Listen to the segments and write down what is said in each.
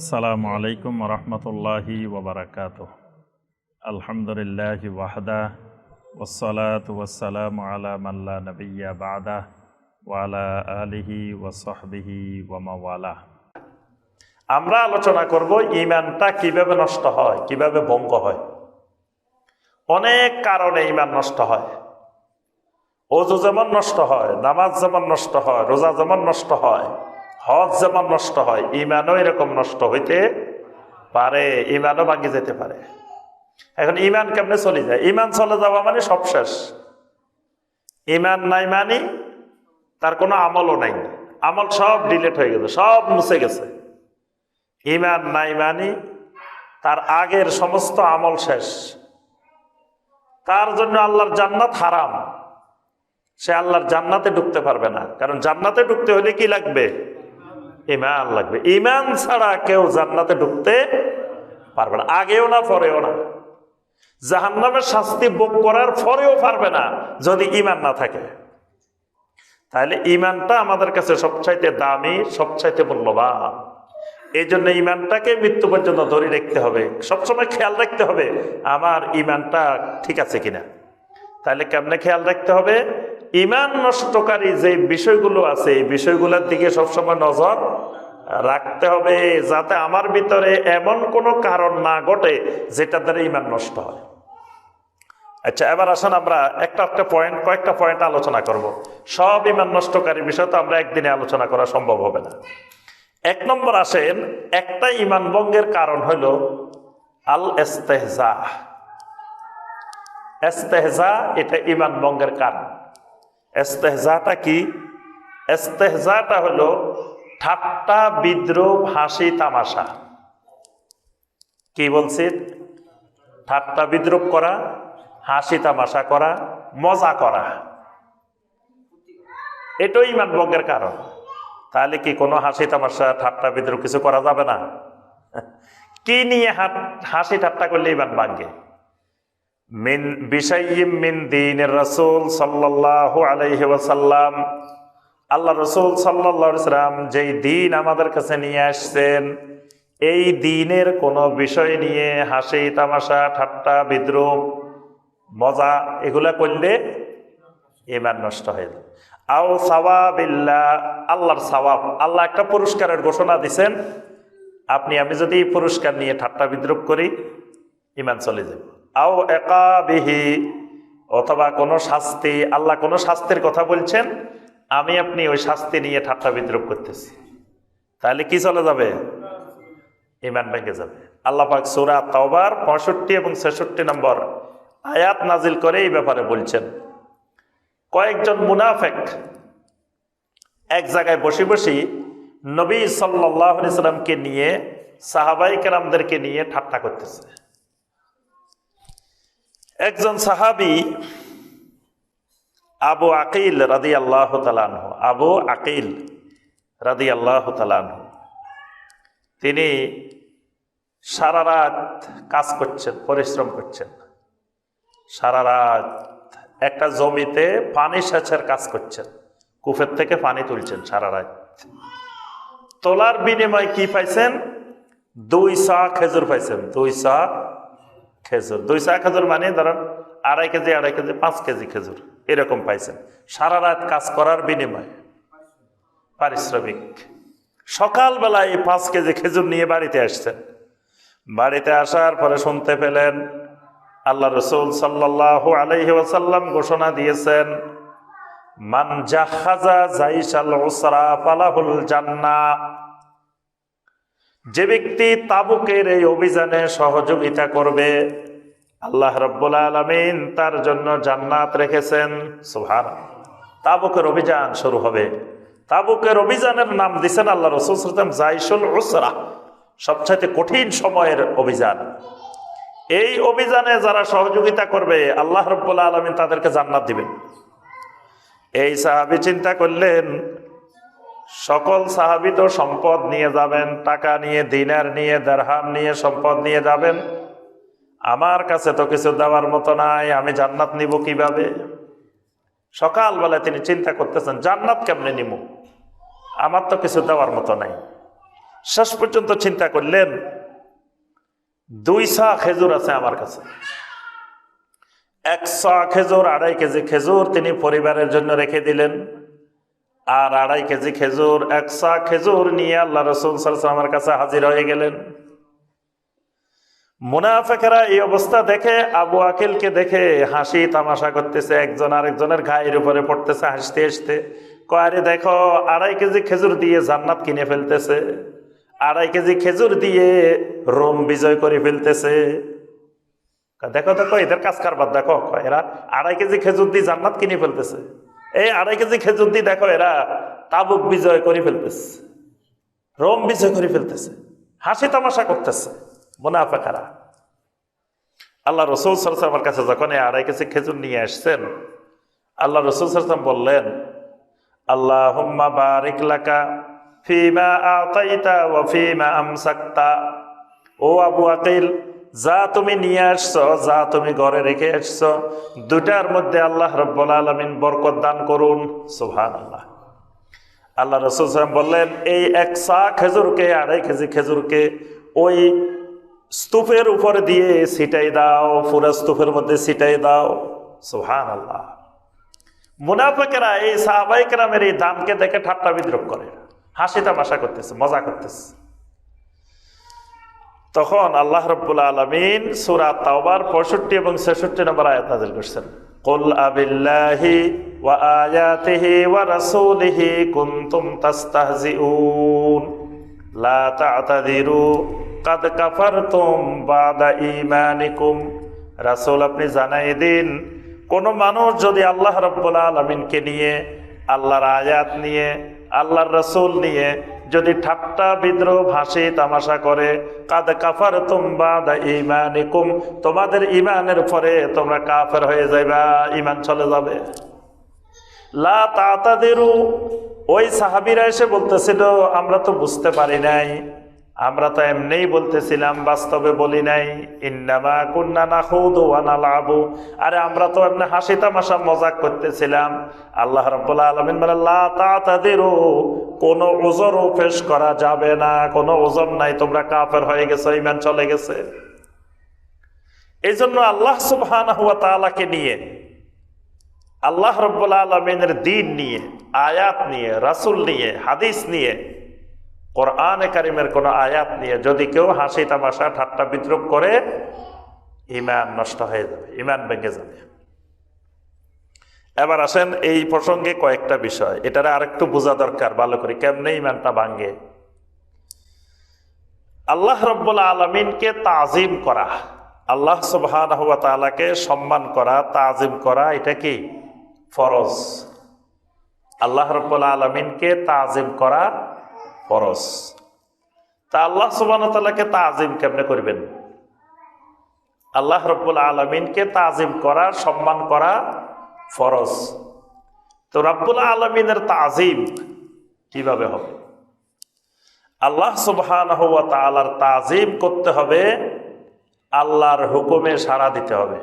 আসসালামু আলাইকুম রহমতুল্লাহি ওবরাকাত আলহামদুলিল্লাহ ওয়াহদা ওসলাত ওয়াসালাম আলা মাল্লা নবিয়া বাদা ওয়ালা আলিহি ওয়াসহবিহি ওয়ামাওয়ালা আমরা আলোচনা করব ইমানটা কীভাবে নষ্ট হয়, কীভাবে ভঙ্গ হয়। অনেক কারণে ইমান নষ্ট হয়। অজু যেমন নষ্ট হয়, নামাজ যেমন নষ্ট হয়, রোজা যেমন নষ্ট হয় হজ যেমন নষ্ট হয় ইমানও এরকম নষ্ট হইতে পারে ইমানও ভাঙি যেতে পারে। এখন ইমান কেমনে চলে যায়? ইমান চলে যাওয়া মানে সব শেষ। ইমান নাই মানি তার কোনো আমলও নাই। আমল সব ডিলেট হয়ে গেছে, সব মুছে গেছে। ইমান নাই মানি তার আগের সমস্ত আমল শেষ। তার জন্য আল্লাহর জান্নাত হারাম। সে আল্লাহর জান্নাতে ঢুকতে পারবে না। কারণ জান্নাতে ঢুকতে হলে কি লাগবে? ইমান লাগবে। ইমান ছাড়া কেউ জান্নাতে ঢুকতে পারবে না। আগেও না, পরেও না। জাহান্নামের শাস্তি ভোগ করার পরেও পারবে না, যদি ইমান না থাকে। তাহলে ইমানটা আমাদের কাছে সবচাইতে দামি, সবচাইতে মূল্যবান। এই জন্য ইমানটাকে মৃত্যু পর্যন্ত ধরে রাখতে হবে। সবসময় খেয়াল রাখতে হবে, আমার ইমানটা ঠিক আছে কিনা। তাহলে কেমনে খেয়াল রাখতে হবে? ইমান নষ্টকারী যে বিষয়গুলো আছে, এই বিষয়গুলোর দিকে সবসময় নজর রাখতে হবে, যাতে আমার ভিতরে এমন কোনো কারণ না ঘটে যেটা দ্বারা ইমান নষ্ট হয়। আচ্ছা এবার আসুন আমরা একটা একটা পয়েন্ট কয়েকটা পয়েন্ট আলোচনা করব। সব ইমান নষ্টকারী বিষয় তো আমরা একদিনে আলোচনা করা সম্ভব হবে না। এক নম্বর আসেন, একটা ইমান ভঙ্গের কারণ হইল আল এস্তেহজা এস্তেহজা এটা ইমান ভঙ্গের কারণ। এস্তেহজাটা কি? এস্তেহজাটা হলো ঠাট্টা, বিদ্রোহ হাসি তামাশা। কি বলছি? ঠাট্টা বিদ্রোপ করা হাসি তামাশা করা, মজা করা। এটাই ভঙ্গের কারণ। তাহলে কি কোনো হাসি তামাশা, ঠাট্টা, বিদ্রোহ কিছু করা যাবে না? কি নিয়ে হাসি ঠাট্টা করলে ইমান ভাঙ্গে মিন বিষয়িম মিন দিনের রসুল সাল্লাহ আলাইহি ওয়াসাল্লাম। আল্লাহ রসুল সাল্লাহ সাল্লাম যেই দিন আমাদের কাছে নিয়ে আসছেন, এই দিনের কোনো বিষয় নিয়ে হাসি, তামাশা, ঠাট্টা, বিদ্রোহ, মজা এগুলা করলে ইমান নষ্ট হয়ে যায় আও সাওয়াবিল্লা আল্লাহর সাওয়াব। আল্লাহ একটা পুরস্কারের ঘোষণা দিছেন, আপনি, আমি যদি পুরস্কার নিয়ে ঠাট্টা বিদ্রুপ করি ইমান চলে যাব। আও একাবিহি, অথবা কোনো শাস্তি, আল্লাহ কোনো শাস্তির কথা বলছেন, আমি আপনি ওই শাস্তি নিয়ে ঠাট্টা বিদ্রুপ করতেছি। তাহলে কি চলে যাবে? ইমান ভেঙে যাবে। আল্লাহ পাক সুরা তওবার পঁয়ষট্টি এবং ছেষট্টি নম্বর আয়াত নাজিল করে এই ব্যাপারে বলছেন, কয়েকজন মুনাফেক এক জায়গায় বসে বসে নবী সাল্লাহ সাল্লামকে নিয়ে, সাহাবাই কেরামদেরকে নিয়ে ঠাট্টা করতেছে। একজন সাহাবি আবু আকিল রাদি আল্লাহ তালানহ আবু আকিল রাদি আল্লাহ তালানহ তিনি সারা রাত কাজ করছেন, পরিশ্রম করছেন। সারা রাত একটা জমিতে পানি সেচের কাজ করছেন, কুফের থেকে পানি তুলছেন সারা রাত। তোলার বিনিময় কি পাইছেন? দুই সা খেজুর পাইছেন, দুই সা খেজুর। দুই সা খেজুর মানে ধরেন আড়াই কেজি আড়াই কেজি, পাঁচ কেজি খেজুর। এরকম পাইছেন। সারা রাত কাজ করার বিনিময়। পারিশ্রমিক। সকালবেলা এই পাঁচ কেজি খেজুর নিয়ে বাড়িতে আসছেন। বাড়িতে আসার পরে শুনতে পেলেন আল্লাহ রসুল সাল্লাহ আলহি ওসাল্লাম ঘোষণা দিয়েছেন, মান জাহাজা জাইসাল ওসরা পালাহুল জান্না যে ব্যক্তি তাবুকের এই অভিযানে সহযোগিতা করবে, আল্লাহ রব্বুল আলমিন তার জন্য জান্নাত রেখেছেন। সুহান তাবুকের অভিযান শুরু হবে। তাবুকের অভিযানের নাম দিছেন আল্লাহ রসুল জাইসুল ওসরা সবচাইতে কঠিন সময়ের অভিযান। এই অভিযানে যারা সহযোগিতা করবে, আল্লাহ রব্বুল্লা আলমিন তাদেরকে জান্নাত দিবেন। এই সাহাবি চিন্তা করলেন সকল সাহাবি তো সম্পদ নিয়ে যাবেন, টাকা নিয়ে, দিনার নিয়ে, দেড়হাম নিয়ে সম্পদ নিয়ে যাবেন। আমার কাছে তো কিছু দেওয়ার মতো নাই, আমি জান্নাত নিব কীভাবে? সকালবেলায় তিনি চিন্তা করতেছেন, জান্নাত কেমনে নিব? আমার তো কিছু দেওয়ার মতো নাই। শেষ পর্যন্ত চিন্তা করলেন, দুই সা খেজুর আছে আমার কাছে। এক খেজুর, আড়াই কেজি খেজুর তিনি পরিবারের জন্য রেখে দিলেন। আর আড়াই কেজি খেজুর, এক সা খেজুর নিয়ে আল্লাহ রসুল সাল্লামের কাছে হাজির হয়ে গেলেন। মুনাফেকেরা এই অবস্থা দেখে, আবু আকিলকে দেখে হাসি তামাশা করতেছে, একজন আরেকজনের ঘায়ের উপরে পড়তেছে হাসতে হাসতে। কয়ারে দেখো, আড়াই কেজি খেজুর দিয়ে জান্নাত কিনে ফেলতেছে, আড়াই কেজি খেজুর দিয়ে রোম বিজয় করে ফেলতেছে। দেখো দেখো, এদের কাজ কারবার দেখো এরা আড়াই কেজি খেজুর দিয়ে জান্নাত কিনে ফেলতেছে। এই আড়াই কেজি খেজুর দিয়ে দেখো এরা তাবুক বিজয় করে ফেলতেছে। রোম বিজয় করে ফেলতেছে। হাসি তামাশা করতেছে মুনাফেকারা। আল্লাহ রসুল সরসামের কাছে যখন এই আড়াই কেজি খেজুর নিয়ে আসছেন, আল্লাহ রসুল সরসাম বললেন আল্লাহ হুম্মা বারিক লাকা ফিমা আতাইতা ও ফিমা আমসাক্তা। ও আবু আকিল যা তুমি নিয়ে আসছো, যা তুমি ঘরে রেখে আসছো দুটার মধ্যে আল্লাহ রব্বুল আলমিন বরকত দান করুন। সুহান আল্লাহ আল্লাহ রসুল বললেন, এই এক সা খেজুরকে আড়াই কেজি খেজুরকে ওই স্তূপের উপরে দিয়ে ছিটাই দাও, পুরা স্তূপের মধ্যে ছিটাই দাও। সুহান আল্লাহ মুনাফেকেরা, এই সাহাবাইকেরামের এই দামকে দেখে ঠাট্টা বিদ্রোপ করে। হাসি তামাশা করতেছে, মজা করতেছে। তখন আল্লাহ রব্বুল আলমিন সুরা তাওবার পঁয়ষট্টি এবং ছেষট্টি নম্বর আয়াত নাজিল করছেন। ওয়া আয়াতিহি ওয়া রাসূলিহি কুনতুম তাস্তাহজিউন। লা তা'তাদিরু কাদ কাফারতুম বাদা ঈমানিকুম। রাসূল, আপনি জানাই দিন, কোন মানুষ যদি আল্লাহ রব্বুল আলমিনকে নিয়ে, আল্লাহর আয়াত নিয়ে, আল্লাহর রসুল নিয়ে যদি ঠাট্টা বিদ্রোহ ভাসি, তামাশা করে, কাদ কাফার তুমবা দা ইমান তোমাদের ইমানের পরে তোমরা কাফের হয়ে যাইবা ইমান চলে যাবে। লা ওই সাহাবিরা এসে বলতেছিল, আমরা তো বুঝতে পারি নাই। আমরা তো এমনিই বলতেছিলাম, বাস্তবে বলি নাই, ইন্নামা কুন্না না খুদ ওয়ানা লাবু আরে আমরা তো এমনি হাসি তামাশা, মজাক করতেছিলাম। আল্লাহ রাব্বুল আলামিন বলে তাতাদিরু, কোনো ওজরও পেশ করা যাবে না, কোনো ওজন নাই, তোমরা কাফের হয়ে গেছো ইমান চলে গেছে। এই জন্য আল্লাহ সুবহানাহু ওয়া তাআলাকে নিয়ে, আল্লাহ রব্বুল আলমিনের দিন নিয়ে, আয়াত নিয়ে, রাসুল নিয়ে, হাদিস নিয়ে কোরআনে কারিমের কোনো আয়াত নিয়ে যদি কেউ হাসি তামাশা, ঠাট্টা, বিদ্রুপ করে ইমান নষ্ট হয়ে যাবে ইমান ভেঙে যাবে। এবার আসেন এই প্রসঙ্গে কয়েকটা বিষয়। এটারে আরেকটু বোঝা দরকার, ভালো করে। কেমনে ইমানটা ভাঙ্গে আল্লাহ রব্বুল আলমিনকে তাজিম করা, আল্লাহ তালাকে সম্মান করা, তাজিম করা, এটা কি? ফরজ। আল্লাহ রব্বুল আলমিনকে তাজিম করা ফরজ। তা আল্লাহ সুবাহকে তাজিম কেমনে করবেন? আল্লাহ রব্বুল আলমিনকে তাজিম করা, সম্মান করা ফরজ। তো রব্বুল আলমিনের তাজিম কীভাবে হবে? আল্লাহ সুবহান তালার তাজিম করতে হবে, আল্লাহর হুকুমে সাড়া দিতে হবে।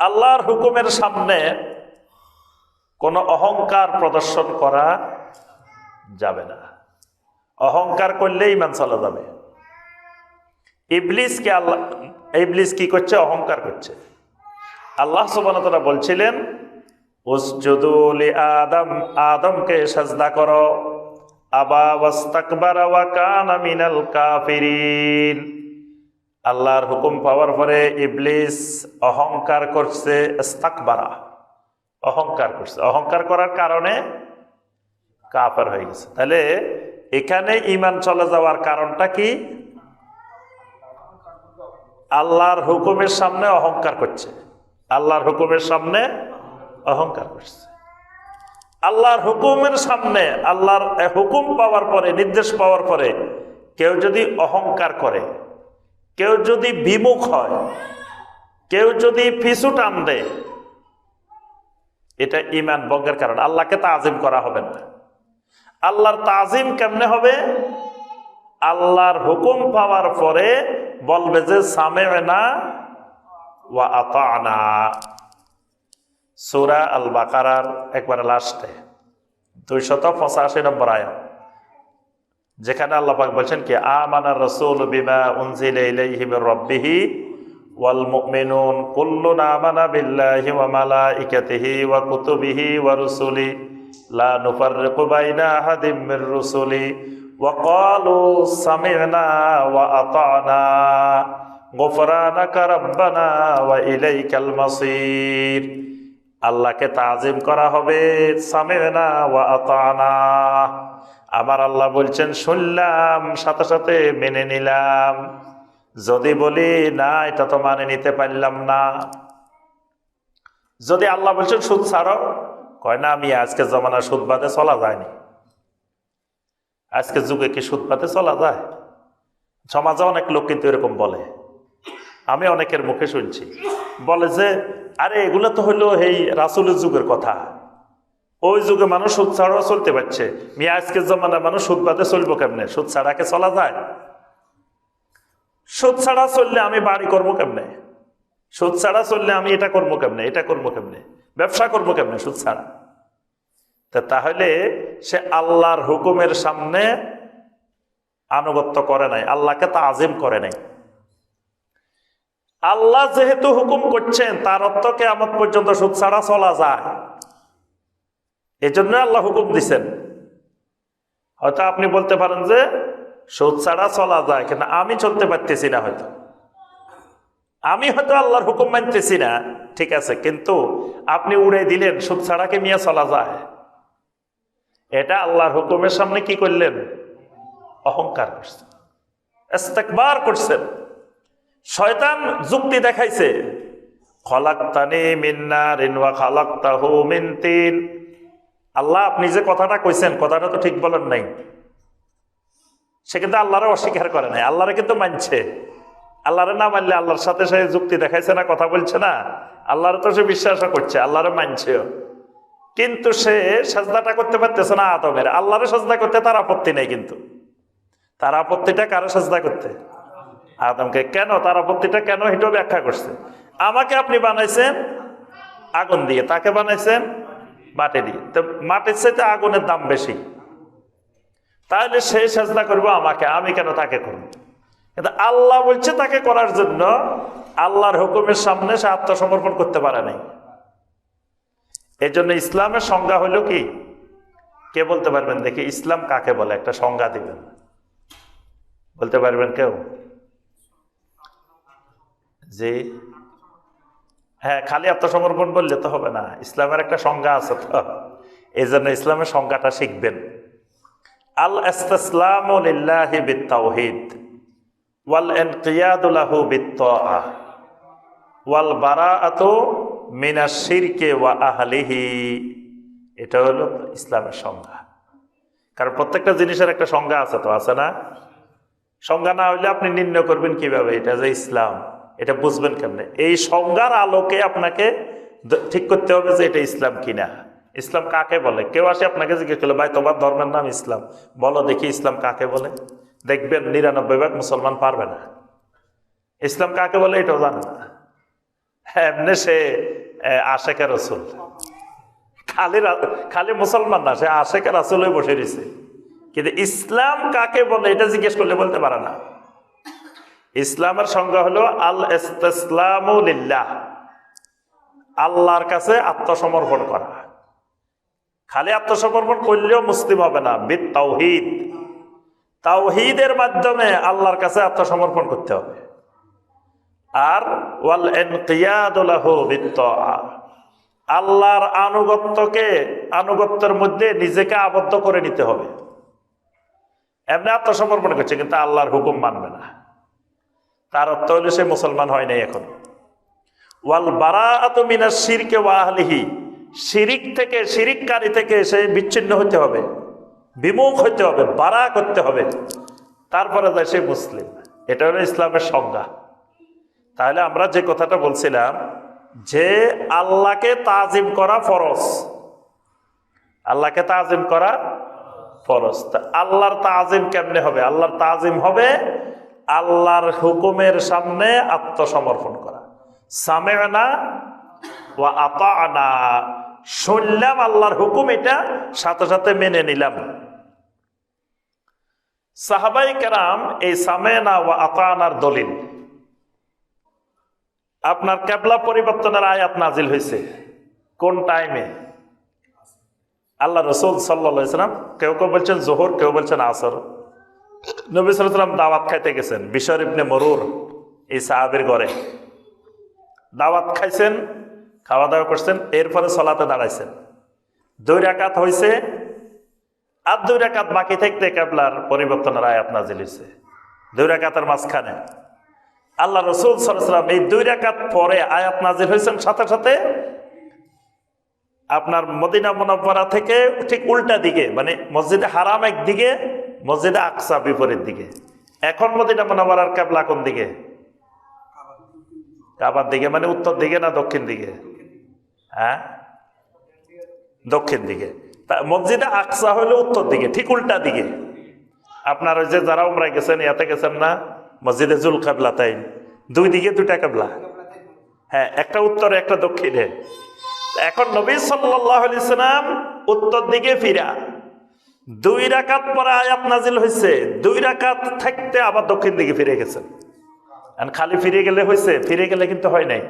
আল্লাহর হুকুমের সামনে কোনো অহংকার প্রদর্শন করা যাবে না। অহংকার করলে ইমান চলা যাবে। ইবলিসকে আল্লাহ, ইবলিস কি করছে? অহংকার করছে। আল্লাহ সুবানতরা বলছিলেন উসজুদুল আদম, আদমকে সাজদা করো। আল্লাহর হুকুম পাওয়ার পরে ইবলিস অহংকার করছে অহংকার করছে। অহংকার করার কারণে কাফের হয়ে গেছে। তাহলে এখানে ইমান চলে যাওয়ার কারণটা কি? আল্লাহর হুকুমের সামনে অহংকার করছে। আল্লাহর হুকুমের সামনে অহংকার করছে। আল্লাহর হুকুমের সামনে, আল্লাহর হুকুম পাওয়ার পরে, নির্দেশ পাওয়ার পরে কেউ যদি অহংকার করে, কেউ যদি বিমুখ হয়, কেউ যদি পিছু টান দেয়, এটা ইমান বঙ্গের কারণ। আল্লাহকে তা আজিম করা হবে না। আল্লাহর তাজিম কেমনে হবে? আল্লাহর হুকুম পাওয়ার পরে বলবে যে সামে না ওয়া সুরা আল বাকারার একবারে লাস্টে, দুইশত পঁচাশি নম্বর যেখানে আল্লাপাক বলছেন কি আমানার রসুল বিমা উনজিলা ইলাইহি মির রাব্বিহি ওয়াল মুমিনুন, কুল্লুন আমানা ওয়া কুতুবিহি আল্লাহকে তাজিম করা হবে আমার আল্লাহ বলছেন, শুনলাম, সাথে সাথে মেনে নিলাম। যদি বলি, না, এটা তো মানে নিতে পারলাম না। যদি আল্লাহ বলছেন, সুদ ছাড়ো। কয়, না আমি আজকে জমানা সুদ বাদে চলা যায়নি। আজকে যুগে কি সুদ বাদে চলা যায়? সমাজে অনেক লোক কিন্তু এরকম বলে। আমি অনেকের মুখে শুনছি। বলে যে, আরে, এগুলো তো হইল এই রাসুলের যুগের কথা। ওই যুগে মানুষ সুদ ছাড়াও চলতে পারছে। মিয়া, আজকের জমানা মানুষ সুদ বাদে চলবো কেমনে? সুদ ছাড়াকে চলা যায়? সুদ ছাড়া চললে আমি বাড়ি করব কেমনে? সুদ ছাড়া চললে আমি এটা করব কেমনে? এটা করব কেমনে? ব্যবসা করব কেমনে, সুদ ছাড়া? তা তাহলে সে আল্লাহর হুকুমের সামনে আনুগত্য করে নাই, আল্লাহকে তা আজিম করে নাই। আল্লাহ যেহেতু হুকুম করছেন, তার অর্থ কেমন পর্যন্ত সুদ ছাড়া চলা যায়। এজন্য আল্লাহ হুকুম দিছেন। হয়তো আপনি বলতে পারেন যে, সুদ ছাড়া চলা যায়, কিন্তু আমি চলতে পারতেছি না হয়তো। আমি হয়তো আল্লাহর হুকুম মানতেছি না, ঠিক আছে, কিন্তু আপনি উড়ে দিলেন, সুদ ছাড়াকে নিয়ে চলা যায়? এটা আল্লাহর হুকুমের সামনে কি করলেন? অহংকার করছেন, ইস্তেকবার করছেন। শয়তান যুক্তি দেখাইছে, খলাক্তানি মিন্না রিনওয়া খালাক্তাহু মিন তিন। আল্লাহ, আপনি যে কথাটা কইছেন, কথাটা তো ঠিক বলেন নাই। সে কিন্তু আল্লাহরে অস্বীকার করে নাই, আল্লাহরে কিন্তু মানছে। আল্লাহরে না মানলে আল্লাহর সাথে সে যুক্তি দেখাইছে না, কথা বলছে না? আল্লাহরে তো সে বিশ্বাসও করছে, আল্লাহরে মানছেও। কিন্তু সে সাজদাটা করতে পারতেছে না আদমের। আল্লাহরে সাজদা করতে তার আপত্তি নেই কিন্তু। তার আপত্তিটা কারও সাজদা করতে? আদমকে। কেন? তার আপত্তিটা কেন এটাও ব্যাখ্যা করছে। আমাকে আপনি বানাইছেন আগুন দিয়ে। তাকে বানাইছেন মাটি দিয়ে। তো মাটির চাইতে আগুনের দাম বেশি। তাহলে সে সাজদা করব আমাকে, আমি কেন তাকে করব? কিন্তু আল্লাহ বলছে তাকে করার জন্য, আল্লাহর হুকুমের সামনে সে আত্মসমর্পণ করতে পারে নাই। এই জন্য ইসলামের সংজ্ঞা হলো কি? কে বলতে পারবেন? দেখি, ইসলাম কাকে বলে? একটা সংজ্ঞা দিবেন। বলতে পারবেন কেউ? যে হ্যাঁ খালি আত্মসমর্পণ বললে তো হবে না। ইসলামের একটা সংজ্ঞা আছে তো। এই জন্য ইসলামের সংজ্ঞাটা শিখবেন। আল ইসলাম ওয়াল ইনকিয়াদু লাহু বিত্তাআ, ওয়াল বারাআতু মিনাশ শিরকে ওয়া আহলিহি। এটা হলো ইসলামের সংজ্ঞা। কারণ প্রত্যেকটা জিনিসের একটা সংজ্ঞা আছে তো, আছে না? সংজ্ঞা না হইলে আপনি নির্ণয় করবেন কীভাবে এটা যে ইসলাম, এটা বুঝবেন কেমনে? এই সংজ্ঞার আলোকে আপনাকে ঠিক করতে হবে যে এটা ইসলাম কিনা। ইসলাম কাকে বলে? কেউ আসে আপনাকে জিজ্ঞেস করল, ভাই, তোমার ধর্মের নাম ইসলাম। বলো, দেখি ইসলাম কাকে বলে? দেখবেন নিরানব্বই ভাগ মুসলমান পারবে না। ইসলাম কাকে বলে এটাও জানে না। এমনি সে আশেখা রসুল। খালি খালি মুসলমান না, সে আশেখা রাসুল হয়ে বসে রয়েছে। কিন্তু ইসলাম কাকে বলে এটা জিজ্ঞেস করলে বলতে পারে না। ইসলামের সংজ্ঞা হলো আল ইসলামুলিল্লাহ আল্লাহর কাছে আত্মসমর্পণ করা। খালি আত্মসমর্পণ করলেও মুসলিম হবে না বিদ তাওহিদ তাওহিদের মাধ্যমে আল্লাহর কাছে আত্মসমর্পণ করতে হবে। আর ওয়াল আল্লাহর আনুগত্যকে, আনুগত্যের মধ্যে নিজেকে আবদ্ধ করে নিতে হবে। এমনি আত্মসমর্পণ করছে, কিন্তু আল্লাহর হুকুম মানবে না। তার অর্থ হলে সে মুসলমান হয় নাই এখন। ওয়াল বারা মিনা শিরকে ওয়াহলিহি শিরিক থেকে, শিরিককারী থেকে সে বিচ্ছিন্ন হতে হবে। বিমুখ হতে হবে, বাড়া করতে হবে। তারপরে যায় সে মুসলিম। এটা হলো ইসলামের সংজ্ঞা। তাহলে আমরা যে কথাটা বলছিলাম, যে আল্লাহকে তাজিম করা ফরজ। আল্লাহকে তাজিম করা ফরজ। আল্লাহর তাজিম কেমনে হবে? আল্লাহর তাজিম হবে আল্লাহর হুকুমের সামনে আত্মসমর্পণ করা। সামেনা ও আতানা শুনলাম আল্লাহর হুকুম এটা, সাথে সাথে মেনে নিলাম। সাহাবাই কেরাম এই সামেনা ও আতানার দলিল। আপনার কেবলা পরিবর্তনের আয়াত নাজিল হয়েছে। কোন টাইমে? আল্লাহ রসুল সাল্লাম কেউ কেউ বলছেন জোহর, কেউ বলছেন আসর। নবী সাল্লাম দাওয়াত খাইতে গেছেন, বিশর ইবনে মরুর, এই সাহাবের ঘরে। দাওয়াত খাইছেন খাওয়া দাওয়া করছেন এরপরে সলাতে দাঁড়াইছেন। দুই রাকাত হয়েছে আর দুই রাকাত বাকি থাকতে কেবলার পরিবর্তনের আয়াত নাজিল হয়েছে দুই রাকাতের মাঝখানে। আল্লাহ রসুল সাল্লাম এই দুই রাকাত পরে আয়াত নাজিল হয়েছেন সাথে সাথে আপনার মদিনা মনব্বরা থেকে ঠিক উল্টা দিকে মানে মসজিদে হারাম একদিকে মসজিদে আকসা বিপরীত দিকে। এখন মদিনা মনব্বরার কেবলা কোন দিকে। কাবার দিকে মানে উত্তর দিকে না দক্ষিণ দিকে? হ্যাঁ? দক্ষিণ দিকে। মসজিদে আকসা হলো উত্তর দিকে, ঠিক উল্টা দিকে। আপনার ওই যে যারা উমরায় গেছেন, ইয়াতে গেছেন না? মসজিদে জুল কাবলা তাই দুই দিকে দুইটা কাবলা। হ্যাঁ একটা উত্তরে, একটা দক্ষিণে। এখন নবী সাল্লাম উত্তর দিকে ফিরা। দুই রাকাত পরে আয়াত নাজিল হয়েছে দুই রাকাত থাকতে আবার দক্ষিণ দিকে ফিরে গেছেন। খালি ফিরে গেলে হয়েছে ফিরে গেলে কিন্তু হয় নাই।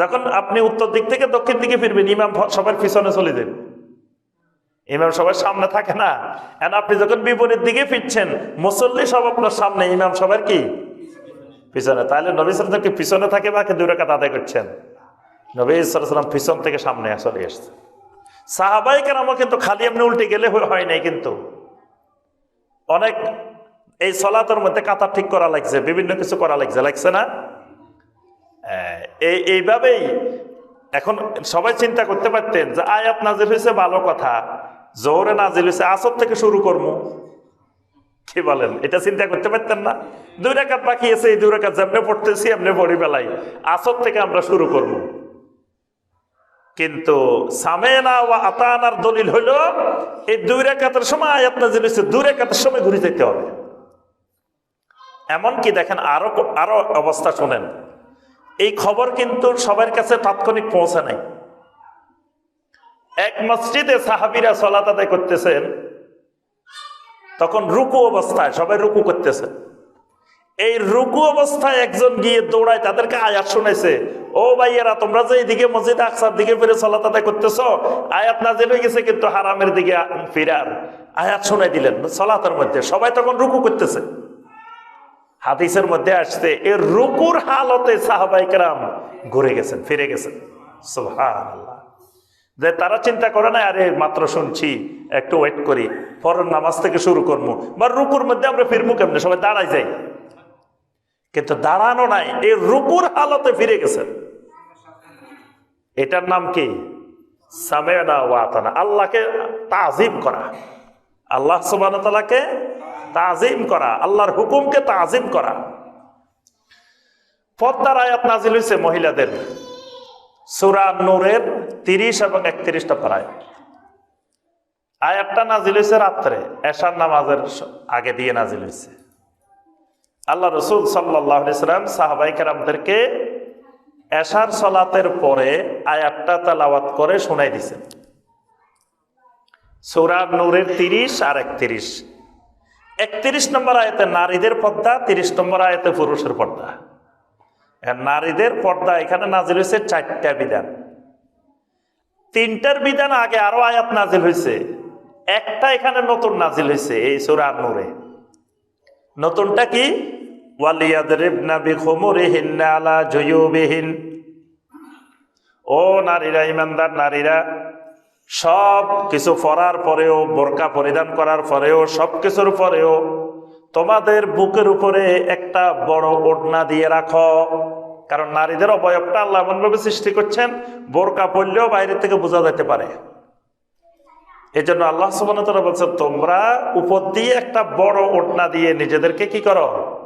যখন আপনি উত্তর দিক থেকে দক্ষিণ দিকে ফিরবেন, ইমাম সবার পিছনে চলে যাবেন ইমাম সবার সামনে থাকে না। এখন আপনি যখন বিপরীত দিকে ফিরছেন, মুসল্লি সব আপনার সামনে, ইমাম সবার কি? পিছনে। তাহলে নবী পিছনে থাকে বাকি দুই রেখা আদায় করছেন? নবী সালাম পিছন থেকে সামনে চলে আসছে। সাহাবাই কেরামও কিন্তু খালি আপনি উল্টে গেলে হয় নাই কিন্তু। অনেক এই সলাতের মধ্যে কাতার ঠিক করা লাগছে, বিভিন্ন কিছু করা লাগছে। লাগছে না? এই এইভাবেই এখন সবাই চিন্তা করতে পারতেন যে আয়াত নাজিল হয়েছে ভালো কথা জোরে নাজিল হয়েছে, আসর থেকে শুরু করব। কি বলেন, এটা চিন্তা করতে পারতেন না? দুই রেখাত বাকি আছে, এই দুই রেখাত যেমনি পড়তেছি, এমনি পড়ি বেলাই আসর থেকে আমরা শুরু করব। কিন্তু সামেনা ও আতানার দলিল হইল এই দুই রেখাতের সময় আয়াত নাজিল হয়েছে, দুই রেখাতের সময় ঘুরে যেতে হবে। এমনকি দেখেন আরও আরও অবস্থা শোনেন। এই খবর কিন্তু সবার কাছে তাৎক্ষণিক পৌঁছে নাই। এক মসজিদে সাহাবিরা সলাত আদায় করতেছেন, তখন রুকু অবস্থায়, সবাই রুকু করতেছে। এই রুকু অবস্থায় একজন গিয়ে দৌড়ায়, তাদেরকে আয়াত শুনেছে ও ভাইয়েরা, তোমরা যে এইদিকে মসজিদ আকসার দিকে ফিরে সলাত আদায় করতেছ, আয়াত নাজিল হয়ে গেছে কিন্তু হারামের দিকে ফিরার আয়াত শুনে দিলেন সলাতের মধ্যে, সবাই তখন রুকু করতেছে। হাদিসের মধ্যে আসছে এর রুকুর হালতে সাহাবাইকেরাম ঘুরে গেছেন, ফিরে গেছেন। সুবহানাল্লাহ। যে তারা চিন্তা করে না আরে মাত্র শুনছি, একটু ওয়েট করি ফরন নামাজ থেকে শুরু করব বা রুকুর মধ্যে আমরা ফিরবো কেমনে? সবাই দাঁড়াই যাই। কিন্তু দাঁড়ানো নাই এই রুকুর হালতে ফিরে গেছেন। এটার নাম কি? সামেনা ওয়াতানা আল্লাহকে তাজিম করা। আল্লাহ সুবান তালাকে তাজিম করা, আল্লাহর হুকুমকে তাজিম করা। পদ্মার আয়াত নাজিল হয়েছে মহিলাদের। সুরা নূরের তিরিশ এবং একত্রিশটা পারায়। আয়াতটা নাজিল হয়েছে রাত্রে, এশার নামাজের আগে দিয়ে নাজিল হয়েছে। আল্লাহ রসুল সাল্লাম সাহাবাই কেরামদেরকে এশার সলাতের পরে আয়াতটা তালাওয়াত করে শোনাই দিছেন সুরা নূরের তিরিশ আর একত্রিশ। একত্রিশ নম্বর আয়তে নারীদের পর্দা, তিরিশ নম্বর আয়তে পুরুষের পর্দা। নারীদের পর্দা এখানে নাজিল হয়েছে চারটা বিধান। তিনটার বিধান আগে আরও আয়াত নাজিল হয়েছে। একটা এখানে নতুন নাজিল হয়েছে এই সুরা নূরে। নতুনটা কি? ও নারীরা, ইমানদার নারীরা সব কিছু পরার পরেও, বোরকা পরিধান করার পরেও, সব কিছুর পরেও তোমাদের বুকের উপরে একটা বড় ওড়না দিয়ে রাখো। কারণ নারীদের অবয়বটা আল্লাহ এমনভাবে সৃষ্টি করছেন, বোরকা পড়লেও বাইরে থেকে বোঝা যেতে পারে। এই জন্য আল্লাহ সুবান বলছেন, তোমরা উপর দিয়ে একটা বড় ওড়না দিয়ে নিজেদেরকে কি করো?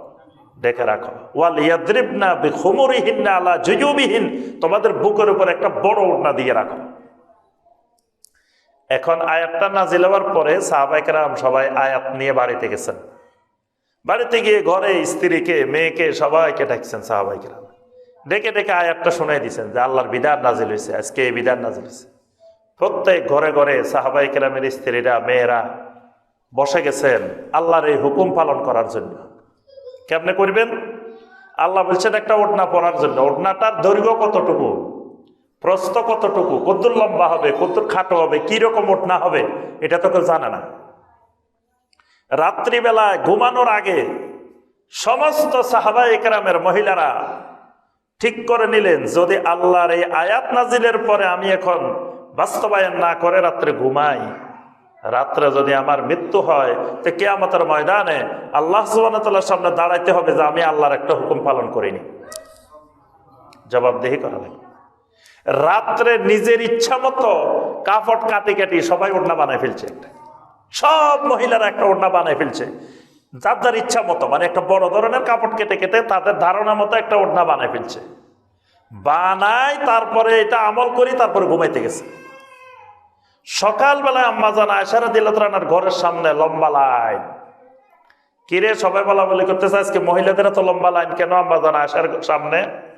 ডেকে রাখো। ওয়াল ইয়াদ্রিবনা বিখুমুরিহিন্না আলা জুয়ুবিহিন। তোমাদের বুকের উপর একটা বড় ওড়না দিয়ে রাখো। এখন আয়াতটা নাজিল হওয়ার পরে সাহাবাইকেরাম সবাই আয়াত নিয়ে বাড়িতে গেছেন। বাড়িতে গিয়ে ঘরে স্ত্রীকে, মেয়েকে সবাইকে ডাকছেন সাহাবাইকেরাম ডেকে ডেকে আয়াতটা শোনাই দিচ্ছেন যে আল্লাহর বিধান নাজিল হয়েছে আজকে এই বিধান নাজিল হয়েছে প্রত্যেক ঘরে ঘরে সাহাবাই কেরামের স্ত্রীরা, মেয়েরা বসে গেছেন আল্লাহর এই হুকুম পালন করার জন্য। কেমনে করবেন? আল্লাহ বলছেন একটা ওড়না পরার জন্য। ওড়নাটার দৈর্ঘ্য কতটুকু? প্রস্থ কতটুকু? কদ্দুর লম্বা হবে, কদ্দুর খাটো হবে, কি রকম ওড়না হবে? এটা তো কেউ জানে না। রাত্রিবেলায় ঘুমানোর আগে সমস্ত সাহাবা একরামের মহিলারা ঠিক করে নিলেন, যদি আল্লাহর এই আয়াত নাজিলের পরে আমি এখন বাস্তবায়ন না করে রাত্রে ঘুমাই, রাত্রে যদি আমার মৃত্যু হয়, তো কেয়ামতের ময়দানে আল্লাহ সুবাহতাল্লার সামনে দাঁড়াইতে হবে যে আমি আল্লাহর একটা হুকুম পালন করিনি। জবাবদেহি করা লাগে রাত্রে নিজের ইচ্ছা মতো কাপড় কাটি কাটি সবাই ওড়না বানায় ফেলছে সব মহিলারা একটা ওড়না বানায় ফেলছে। যার যার ইচ্ছা মতো মানে একটা বড় ধরনের কাপড় কেটে কেটে তাদের ধারণা মতো একটা ওড়না বানায় ফেলছে। বানায়, তারপরে এটা আমল করি, তারপরে ঘুমাইতে গেছে। সকালবেলায় আম্মা জানা আয়সারা দিলাতার ঘরের সামনে লম্বা লাইন। কিরে, সবাই বলা বলি করতেছে, আজকে মহিলাদের তো লম্বা লাইন কেন আম্মা জানা আয়সার সামনে?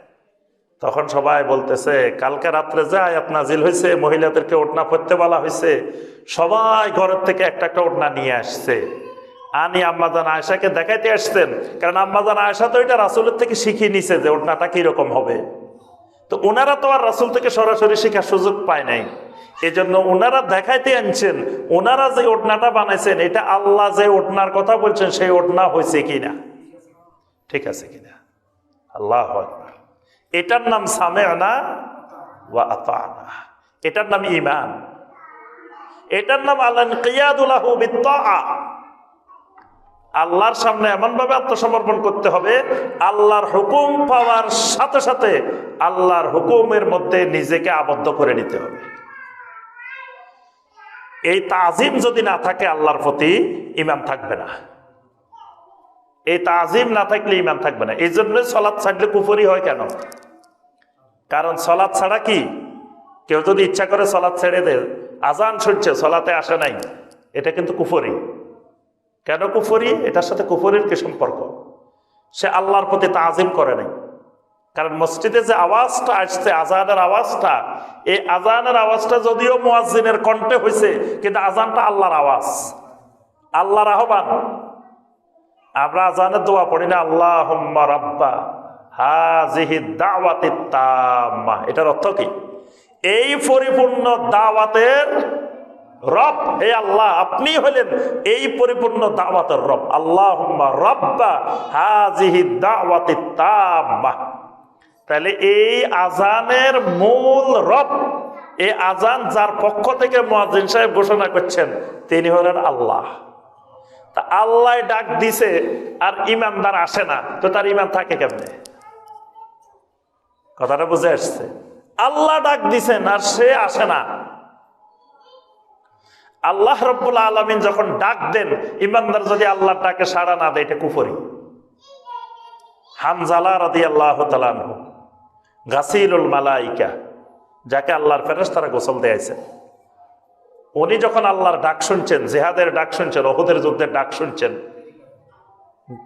তখন সবাই বলতেছে, কালকে রাত্রে যে আয়াত নাজিল হয়েছে, মহিলাদেরকে ওড়না পরতে বলা হয়েছে। সবাই ঘরের থেকে একটা একটা ওড়না নিয়ে আসছে। আনি আম্মাজান আয়সাকে দেখাইতে আসছেন। কারণ আম্মাজান আয়সা তো এটা রাসুলের থেকে শিখিয়ে নিছে যে ওড়নাটা কীরকম হবে। তো ওনারা তো আর রাসুল থেকে সরাসরি শেখার সুযোগ পায় নাই। এজন্য ওনারা দেখাইতে আনছেন ওনারা যে ওড়নাটা বানাইছেন, এটা আল্লাহ যে ওড়নার কথা বলছেন, সেই ওড়না হয়েছে কিনা? ঠিক আছে কিনা? আল্লাহ আকবার। এটার নাম সামে সামেনা ওয়া আতানা। এটার নাম ইমান এটার নাম আল্লাহ কিয়াদুল্লাহ আল্লাহর সামনে এমনভাবে আত্মসমর্পণ করতে হবে, আল্লাহর হুকুম পাওয়ার সাথে সাথে আল্লাহর হুকুমের মধ্যে নিজেকে আবদ্ধ করে নিতে হবে। এই তাজিম যদি না থাকে আল্লাহর প্রতি ইমান থাকবে না। এই তাজিম না থাকলে ইমান থাকবে না। এই জন্য সলাৎ ছাড়লে কুফরি হয় কেন? কারণ সলাৎ ছাড়া কি? কেউ যদি ইচ্ছা করে সলাৎ ছেড়ে দেয়, আজান শুনছে, সলাতে আসে নাই, এটা কিন্তু কুফরি। কেন কুফরি? এটার সাথে কুফরির কি সম্পর্ক? সে আল্লাহর প্রতি তাজিম করে নাই। কারণ মসজিদে যে আওয়াজটা আসছে, আজানের আওয়াজটা, এই আজানের আওয়াজটা যদিও মুয়াজ্জিনের কণ্ঠে হয়েছে কিন্তু আজানটা আল্লাহর আওয়াজ। আল্লাহর আহ্বান। আমরা আজানের দোয়া পড়ি না আল্লাহ রাব্বা। এটার অর্থ কি? এই পরিপূর্ণ দাওয়াতের রব, হে আল্লাহ, আপনি হলেন এই পরিপূর্ণ দাওয়াতের রব। আল্লাহ রব্বা হাজিহি দাওয়াতি তাম্মা। তাহলে এই আজানের মূল রব, এই আজান যার পক্ষ থেকে মুয়াজ্জিন সাহেব ঘোষণা করছেন, তিনি হলেন আল্লাহ। তা আল্লাহ ডাক দিছে আর ইমানদার আসে না, তো তার ইমান থাকে কেমনে? কথাটা বুঝে আসছে। আল্লাহ ডাক দিছেন আর সে আসে না। আল্লাহ রব্বুল্লা আলমিন যখন ডাক দেন, ইমানদার যদি আল্লাহ ডাকে সাড়া না দেয়, এটা কুফরি। হানজালা রাদি আল্লাহ তালানহু গাছিলুল মালাইকা, যাকে আল্লাহর ফেরস তারা গোসল দিয়েছে উনি যখন আল্লাহর ডাক শুনছেন, জেহাদের ডাক শুনছেন অহুদের যুদ্ধের ডাক শুনছেন,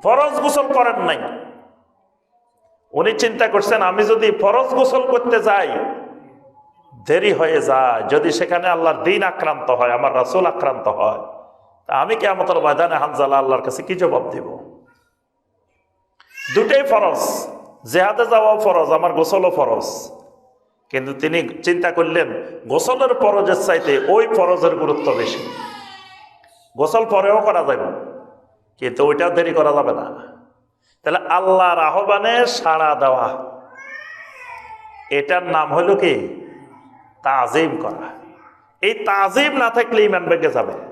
ফরজ গোসল করেন নাই। উনি চিন্তা করছেন, আমি যদি ফরজ গোসল করতে যাই, দেরি হয়ে যায়। যদি সেখানে আল্লাহর দিন আক্রান্ত হয়, আমার রাসুল আক্রান্ত হয় আমি কে আমাদের ময়দানে হানজালা আল্লাহর কাছে কি জবাব দিব? দুটাই ফরজ। জেহাদে যাওয়াও ফরজ, আমার গোসলও ফরজ। কিন্তু তিনি চিন্তা করলেন, গোসলের ফরজের চাইতে ওই ফরজের গুরুত্ব বেশি। গোসল পরেও করা যাবে কিন্তু ওইটাও দেরি করা যাবে না। তাহলে আল্লাহর আহ্বানে সাড়া দেওয়া। এটার নাম হলো কি? তাজিম করা। এই তাজিম না থাকলে ইমান বেগে যাবে।